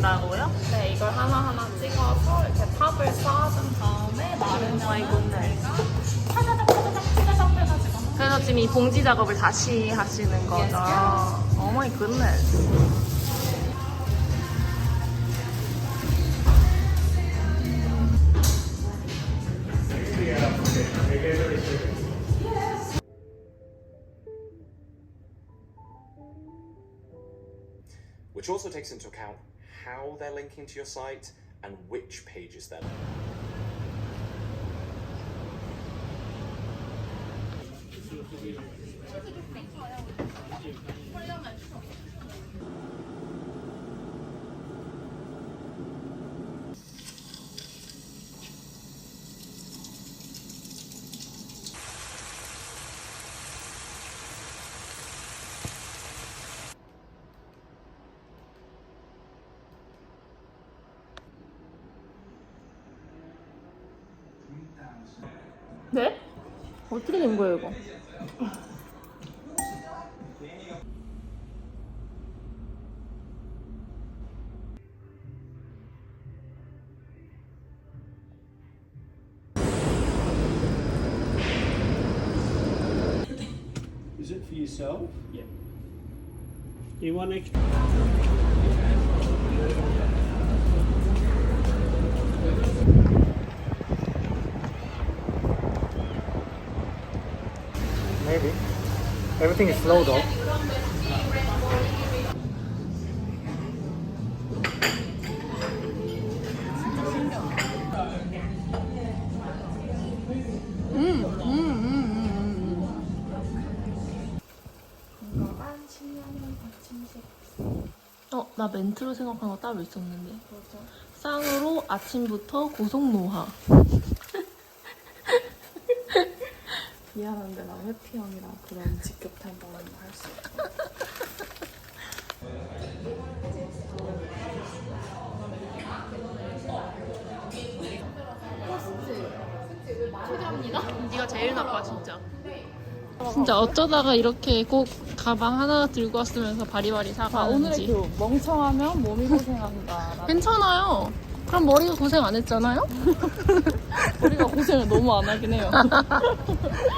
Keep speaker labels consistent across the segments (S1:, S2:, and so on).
S1: 찍는다고요?
S2: 네, 이걸 하나하나 찍어서 이렇게 탑을 쌓아준 다음에 마른 다음에 타자작 타자작 타자작 해가지고
S1: 그래서 지금 이 봉지 작업을 다시 하시는 거죠. 오 마이 굿네스.
S3: which also takes into account how they're linking to your site and which pages they're
S1: 네? 어떻게 된 거예요, 이거?
S4: Is it for yourself? Yeah. You want extra?
S5: Maybe. Everything is slow though.
S1: 어, 나 멘트로 생각한 거 따로 있었는데. 쌍으로 아침부터 고속 노화.
S2: 미안한데 나 회피 형이랑 그런 직격탄방은 할수 없어.
S1: 네가 제일 나빠, 진짜. 진짜 어쩌다가 이렇게 꼭 가방 하나 들고 왔으면서 바리바리
S2: 아, 오늘의
S1: 사가는지.
S2: 교훈. 멍청하면 몸이 고생한다.
S1: 괜찮아요. 그럼 머리가 고생 안 했잖아요?
S2: 우리가 고생을 너무 안 하긴 해요.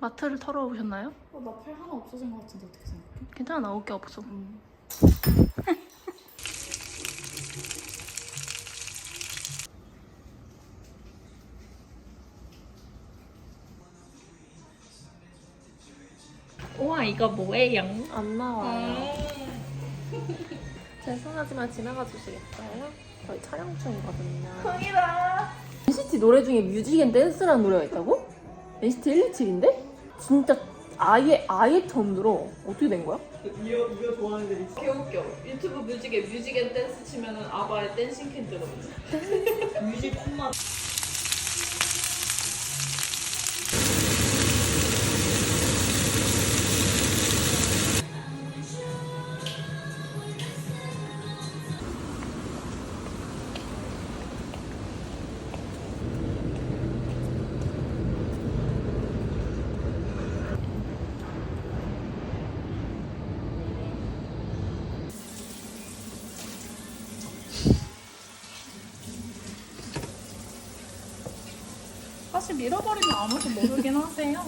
S1: 마트를 털어오셨나요?
S2: 어, 나팔 하나 없어진 것 같은데 어떻게 생각해?
S1: 괜찮아, 나올 게 없어. 우와, 이거 뭐예요?
S2: 안 나와요.
S1: 죄송하지만 지나가 주시겠어요?
S2: 저희 촬영 중이거든요.
S1: NCT 노래 중에 뮤직 앤 댄스라는 노래가 있다고? NCT 127인데? 진짜 아예 아예 처음 들어. 어떻게 된 거야?
S4: 이거 이거 좋아하는 애들 있어.
S2: 개웃겨. 유튜브 뮤직에 뮤직 앤 댄스 치면은 아바의 댄싱 퀸 뜨거든요. 뮤직뿐만 사실 밀어버리면 아무도 모르긴 하세요.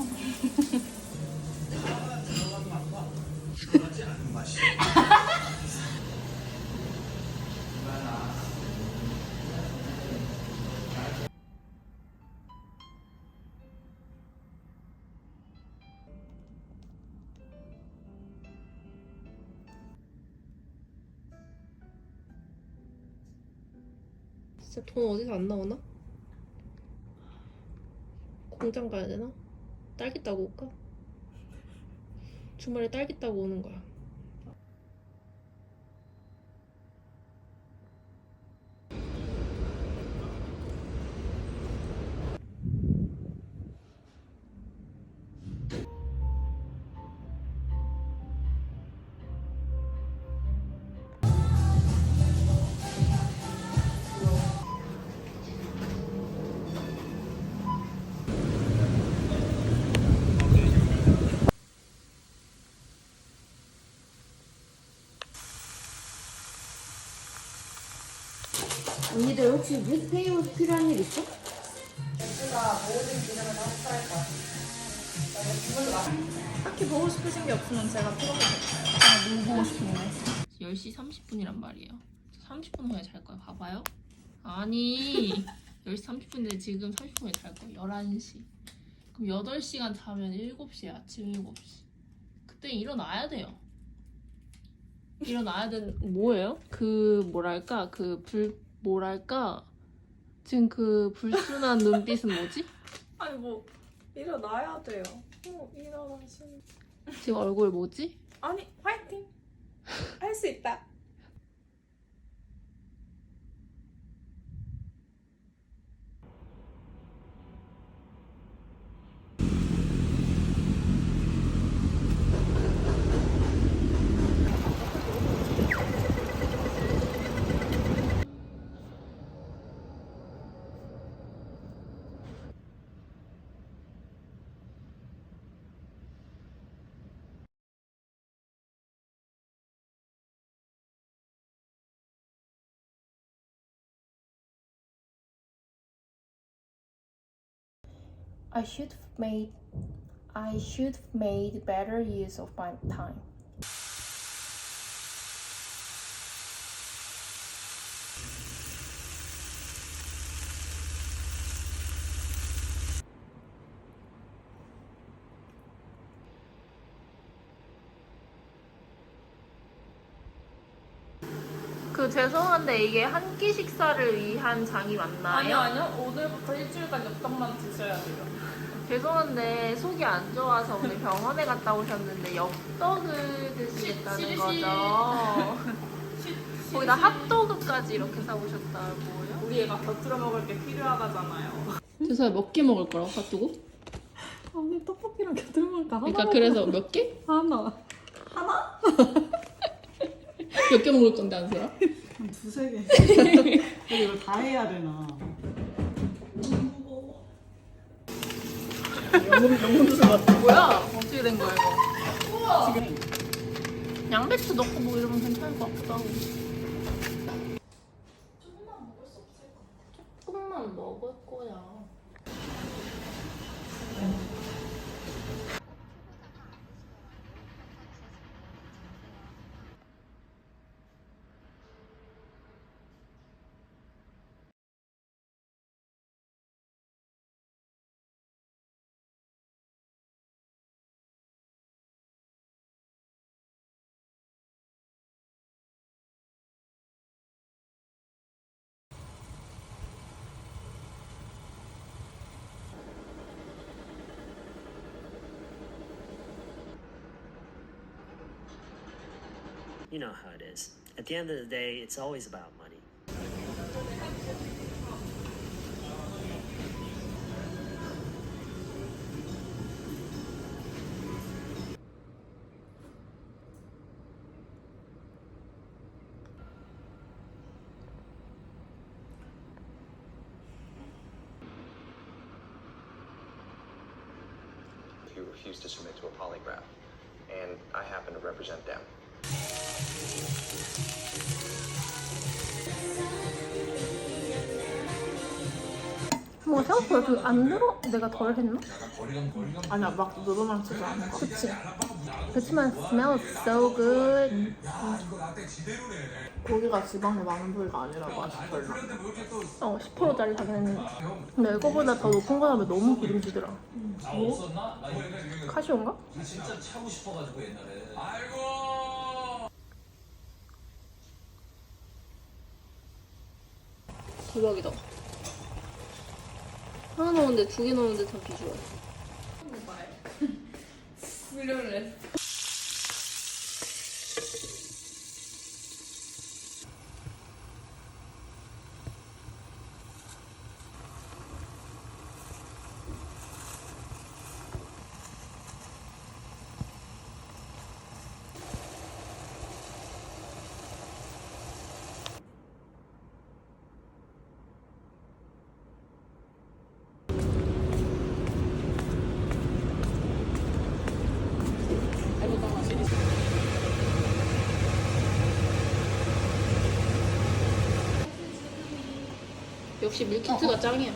S1: 진짜 돈 어디서 안 나오나? 공장 가야 되나? 딸기 따고 올까? 주말에 딸기 따고 오는 거야. 언니들 혹시 뉴스페이퍼 필요한 일 있어?
S2: 딱히 보고 싶으신 게 없으면 제가 풀어볼게요.
S1: 아, 뭐 보고 싶은데? 10시 30분이란 말이에요. 30분 후에 잘 거예요. 봐봐요. 아니, 10시 30분인데 지금 30분 후에 잘 거예요. 11시. 그럼 8시간 자면 7시에 아침 7시. 그때 일어나야 돼요. 일어나야 되는, 뭐예요? 그, 뭐랄까, 그 불, 뭐랄까, 지금 그 불순한 눈빛은 뭐지?
S2: 아니 뭐 일어나야 돼요. 뭐 일어나시는.
S1: 지금 얼굴 뭐지?
S2: 아니 화이팅. 할 수 있다.
S1: I should have made I should have made better use of my time. 그 죄송한데 이게 한 끼 식사를 위한 장이 맞나요?
S2: 아니요 아니요 오늘부터 일주일간 엽떡만 드셔야 돼요.
S1: 죄송한데 속이 안 좋아서 오늘 병원에 갔다 오셨는데 엽떡을 드시겠다는
S2: 시- 시-
S1: 거죠. 거기다 핫도그까지 이렇게 사오셨다고요?
S2: 우리 애가 곁들여 먹을 게 필요하다잖아요.
S1: 죄송해요 몇개 먹을 거라고 핫도그?
S2: 언니 떡볶이랑 곁들여 먹을까 하나
S1: 그러니까 그래서 몇 개?
S2: 하나.
S1: 몇 개 먹을 건데 안설아?
S6: 한 두세 개. 근데 이걸 다 해야 되나?
S1: 뭐야? 어떻게 된 거야 이거? 지금 양배추 넣고 뭐 이러면 괜찮을 것 같기도 하고
S7: You know how it is. At the end of the day, it's always about money.
S8: who refused to submit to a polygraph, and I happen to represent them.
S1: 뭐 생각보다 그안 들어? 내가 덜 했나?
S2: 아니야 막 늘어나지도 않은 거.
S1: 그치? 그치만 smells so good
S2: 고기가 지방이 많은 부위가 아니라고 아직 별로.
S1: 어 10%짜리 사긴 했는데 근데 이거보다 더 높은 거 하면 너무 기름지더라 뭐? 카시온가? 대박이다. 하나 넣었는데 두 개 넣었는데 다 비주얼
S2: 훈련을
S1: 역시 밀키트가 짱이야.